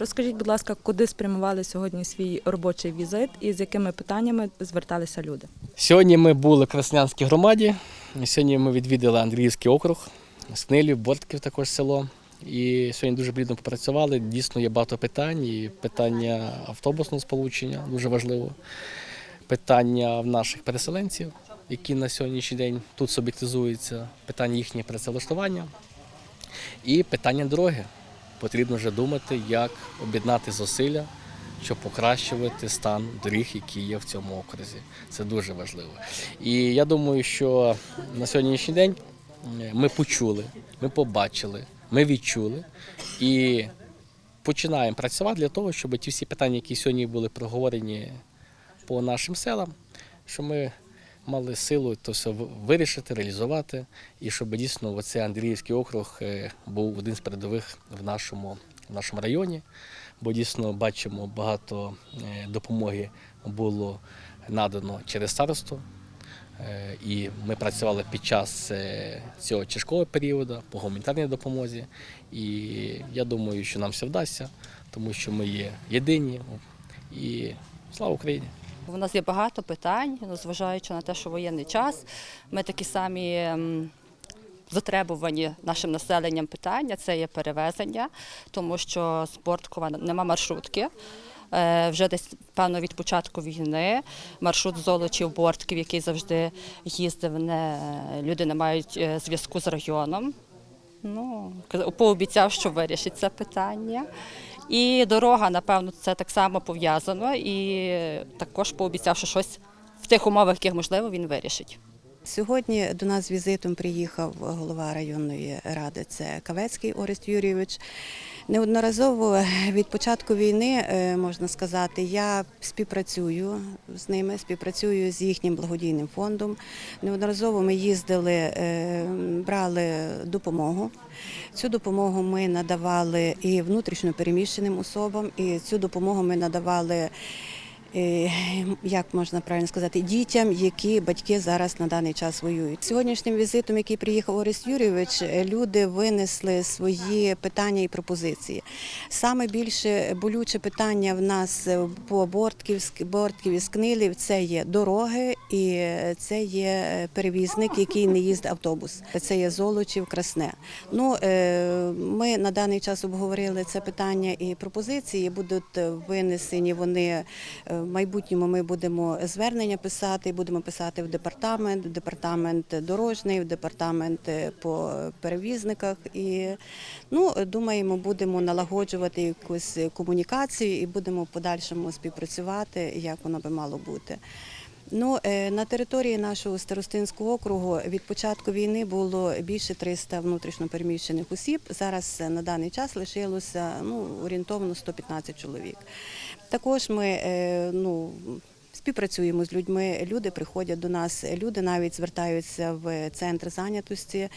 Розкажіть, будь ласка, куди спрямували сьогодні свій робочий візит і з якими питаннями зверталися люди? Сьогодні ми були в Краснянській громаді. Сьогодні ми відвідали Андріївський округ, Снилів, Бортків також село. І сьогодні дуже плідно попрацювали. Дійсно є багато питань. І питання автобусного сполучення дуже важливо. Питання в наших переселенців, які на сьогоднішній день тут суб'єктизуються, питання їхнього працевлаштування і питання дороги. Потрібно вже думати, як об'єднати зусилля, щоб покращувати стан доріг, які є в цьому окрузі. Це дуже важливо. І я думаю, що на сьогоднішній день е, ми почули, ми побачили, ми відчули і починаємо працювати для того, щоб ті всі питання, які сьогодні були проговорені по нашим селам, щоб ми мали силу то все вирішити, реалізувати, і щоб дійсно оцей Андріївський округ е, був один з передових в нашому, в нашому районі. Бо дійсно бачимо, багато е, допомоги було надано через старосту. Е, І ми працювали під час цього тяжкого періоду по гуманітарній допомозі. І я думаю, що нам все вдасться, тому що ми є єдині. І слава Україні! У нас є багато питань, ну, зважаючи на те, що воєнний час. Ми такі самі ем, затребувані нашим населенням питання це є перевезення, тому що з Борткова нема маршрутки. Е, Вже десь певно від початку війни маршрут Золочів Бортків, який завжди їздив, не люди не мають е, зв'язку з районом. Ну, пообіцяв, що вирішить це питання. І дорога, напевно, це так само пов'язано. І також пообіцяв, що щось в тих умовах, яких можливо, він вирішить. Сьогодні до нас з візитом приїхав голова районної ради, це Кавецький Орест Юрійович. Неодноразово від початку війни, е, можна сказати, я співпрацюю з ними, співпрацюю з їхнім благодійним фондом. Неодноразово ми їздили, е, брали допомогу. Цю допомогу ми надавали і внутрішньо переміщеним особам, і цю допомогу ми надавали як можна правильно сказати, дітям, які батьки зараз на даний час воюють. Сьогоднішнім візитом, який приїхав Орис Юрійович, е, люди винесли свої питання і пропозиції. Саме більше болюче питання в нас е, по Бортків і Скнилів це є дороги і е, це є е, перевізник, який не їздить автобус. Це є Золочів, Красне. Ну, е, ми на даний час обговорили це питання і пропозиції будуть е, винесені вони е, в майбутньому. Ми будемо звернення писати, будемо писати в департамент, в департамент дорожній, в департамент е, по перевізниках. І ну, думаємо, будемо налагоджувати якусь комунікацію і будемо в подальшому співпрацювати, як воно би мало бути. Ну, е, на території нашого старостинського округу від початку війни було більше 300 внутрішньопереміщених осіб. Зараз е, на даний час лишилося ну, орієнтовно 115 чоловік. Також ми е, ну, співпрацюємо з людьми, люди приходять до нас, люди навіть звертаються в центр зайнятості,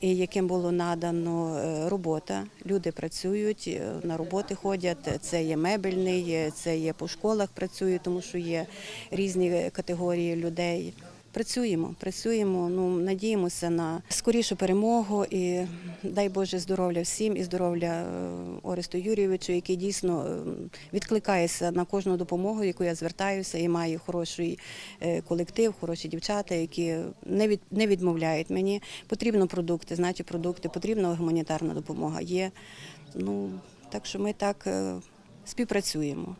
яким було надано е, робота. Люди працюють, е, на роботи ходять. Це є мебельний, е, це є по школах працюють, тому що є різні категорії людей. Працюємо, працюємо. Ну надіємося на скорішу перемогу і дай Боже здоров'я всім і здоров'я е, Оресту Юрійовичу, який дійсно е, відкликається на кожну допомогу, яку я звертаюся, і має хороший е, колектив, хороші дівчата, які не від не відмовляють мені. Потрібно продукти, значить продукти, потрібна гуманітарна допомога. Є ну так, що ми так співпрацюємо.